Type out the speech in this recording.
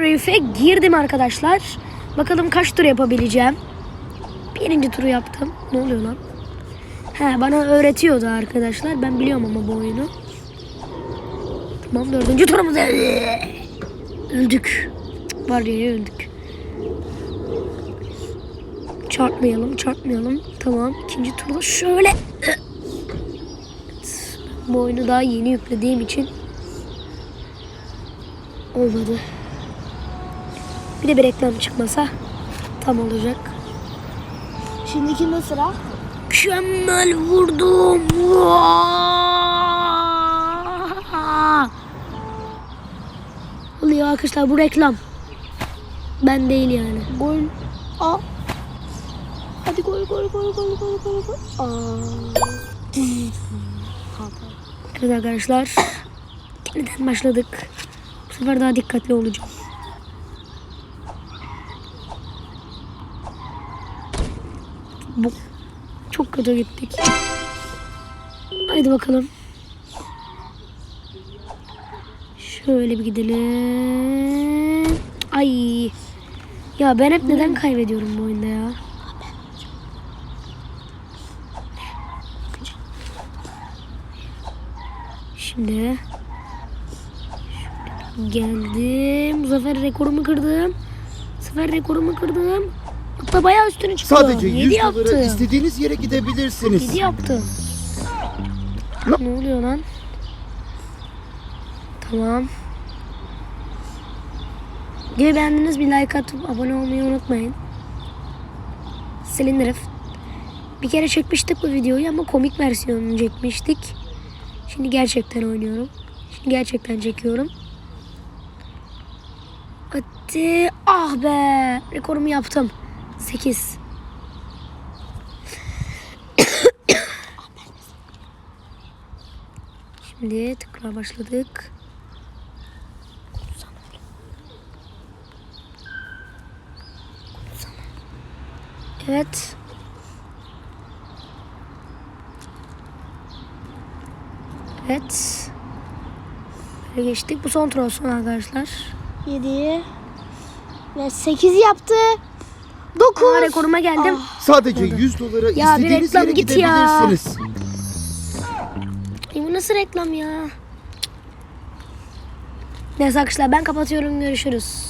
Reef'e girdim arkadaşlar. Bakalım kaç tur yapabileceğim. Birinci turu yaptım. Ne oluyor lan? He bana öğretiyordu arkadaşlar. Ben biliyorum ama bu oyunu. Tamam dördüncü turumuz. Öldük. Var ya öldük. Çarpmayalım, çarpmayalım. Tamam. ikinci turda şöyle. Evet, Bu oyunu daha yeni yüklediğim için olmadı. Bir de bir reklam çıkmasa tam olacak. Şimdi kimde sıra? Mükemmel vurdum. Oluyor arkadaşlar bu reklam. Ben değil yani. Gol. Aa. Hadi gol gol gol gol gol gol gol. Evet arkadaşlar. Yeniden başladık. Bu sefer daha dikkatli olacağım. Bu çok kötü gittik. Haydi bakalım. Şöyle bir gidelim. Ay. Ya ben hep neden kaybediyorum bu oyunda ya? Şimdi geldim. Bu sefer rekorumu kırdım. Bu sefer rekorumu kırdım. Hatta bayağı üstüne çıktı. Sadece 7 100 yaptı. dolara istediğiniz yere gidebilirsiniz. 7 yaptı. Ne oluyor lan? Tamam. Videoyu beğendiniz bir like atıp abone olmayı unutmayın. Silindirif. Bir kere çekmiştik bu videoyu ama komik versiyonunu çekmiştik. Şimdi gerçekten oynuyorum. Şimdi gerçekten çekiyorum. Hadi. Ah be. Rekorumu yaptım. 8. Şimdi tekrar başladık. Evet. Evet. Böyle geçtik. Bu son tur olsun arkadaşlar. 7 ve 8 yaptı. 9. Aa, rekoruma geldim. Sadece 100 dolara Ya bir istediğiniz reklam yere git ya. gidebilirsiniz. E bu nasıl reklam ya? Neyse arkadaşlar ben kapatıyorum. Görüşürüz.